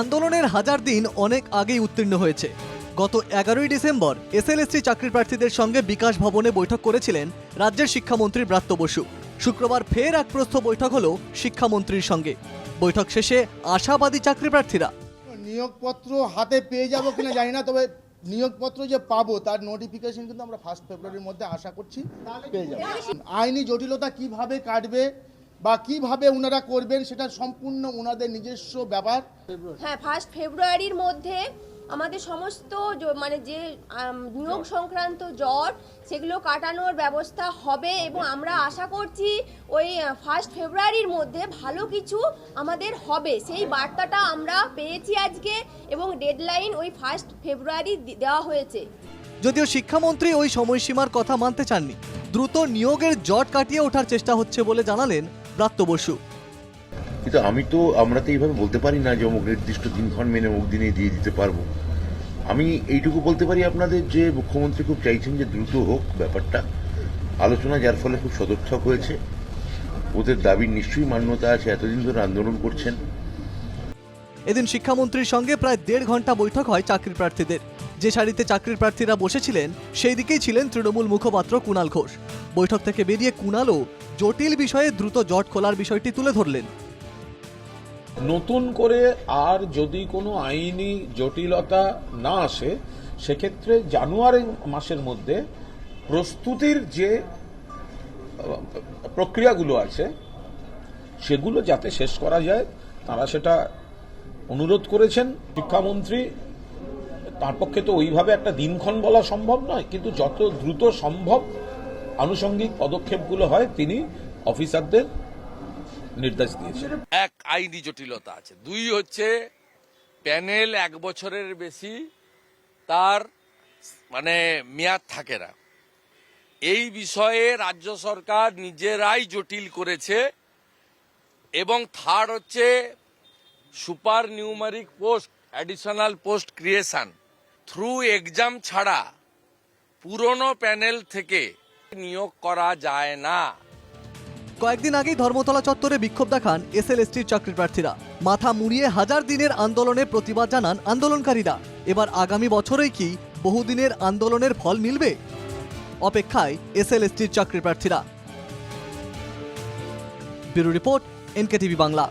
আন্দোলনের হাজার দিন অনেক আগেই উত্তীর্ণ হয়েছে। গত এগারোই ডিসেম্বর এসএলএসটি চাকরি প্রার্থীদের সঙ্গে বিকাশ ভবনে বৈঠক করেছিলেন রাজ্যের শিক্ষামন্ত্রী ব্রাত্য বসু। শুক্রবার ফের এক প্রস্থ বৈঠক হলো শিক্ষামন্ত্রীর সঙ্গে। বৈঠক শেষে আশাবাদী চাকরি প্রার্থীরা নিয়োগপত্র হাতে পেয়ে যাব কিনা জানি না, তবে নিয়োগপত্র যে পাবো তার নোটিফিকেশন কিন্তু আমরা ফার্স্ট ফেব্রুয়ারির মধ্যে আশা করছি, পেয়ে যাব। আইনি জটিলতা কীভাবে কাটবে বা কীভাবে ওনারা করবেন সেটা সম্পূর্ণ ওনাদের নিজস্ব ব্যাপার? হ্যাঁ ফার্স্ট ফেব্রুয়ারির মধ্যে আমাদের সমস্ত মানে যে নিয়োগ সংক্রান্ত জট সেগুলো কাটানোর ব্যবস্থা হবে এবং আমরা আশা করছি ওই ফার্স্ট ফেব্রুয়ারির মধ্যে ভালো কিছু আমাদের হবে। সেই বার্তাটা আমরা পেয়েছি আজকে এবং ডেডলাইন ওই ফার্স্ট ফেব্রুয়ারি দেওয়া হয়েছে। যদিও শিক্ষামন্ত্রী ওই সময়সীমার কথা মানতে চাননি দ্রুত নিয়োগের জট কাটিয়ে ওঠার চেষ্টা হচ্ছে বলে জানালেন ব্রাত্য বসু। কিন্তু আমি তো আমরা তো এইভাবে বলতে পারি না যে অমুক নির্দিষ্ট দিনক্ষণ মেনে অমুক দিনে দিয়ে দিতে পারব। আমি এইটুকু বলতে পারি আপনাদের যে মুখ্যমন্ত্রী খুব চাইছেন যে দ্রুত হোক ব্যাপারটা। আলোচনা যার ফলে খুব সদর্থক হয়েছে। ওদের দাবির নিশ্চয়ই মান্যতা আছে এতদিন ধরে আন্দোলন করছেন। এদিন শিক্ষামন্ত্রীর সঙ্গে প্রায় দেড় ঘণ্টা বৈঠক হয় চাকরি প্রার্থীদের। যে সারিতে চাকরির প্রার্থীরা বসেছিলেন সেই দিকেই ছিলেন তৃণমূল মুখপাত্র কুণাল ঘোষ। বৈঠক থেকে বেরিয়ে কুণালও জটিল বিষয়ে দ্রুত জট খোলার বিষয়টি তুলে ধরলেন। নতুন করে আর যদি কোনো আইনি জটিলতা না আসে, সেক্ষেত্রে জানুয়ারি মাসের মধ্যে প্রস্তুতির যে প্রক্রিয়াগুলো আছে, সেগুলো যাতে শেষ করা যায়, তারা সেটা অনুরোধ করেছেন শিক্ষামন্ত্রী। তার পক্ষে তো ওইভাবে একটা দিনক্ষণ বলা সম্ভব নয়, কিন্তু যত দ্রুত সম্ভব আনুষঙ্গিক পদক্ষেপগুলো হয়, তিনি অফিসারদের নির্দেশ দিয়েছেন। এক আইনি জটিলতা আছে। দুই হচ্ছে, প্যানেল এক বছরের বেশি, তার মানে মেয়াদ থাকে না। এই বিষয়ে রাজ্য সরকার নিজেরাই জটিল করেছে, এবং থার্ড হচ্ছে, super numeric post additional post creation through exam ছাড়া পুরনো প্যানেল থেকে নিয়োগ করা যায় না। কয়েকদিন আগেই ধর্মতলা চত্বরে বিক্ষোভ দেখান এসএলএসটির চাকরি প্রার্থীরা মাথা মুড়িয়ে হাজার দিনের আন্দোলনে প্রতিবাদ জানান আন্দোলনকারীরা। এবার আগামী বছরেই কি বহুদিনের আন্দোলনের ফল মিলবে? অপেক্ষায় এসএলএসটির চাকরি প্রার্থীরা ব্যুরো রিপোর্ট, এনকেটিভি বাংলা।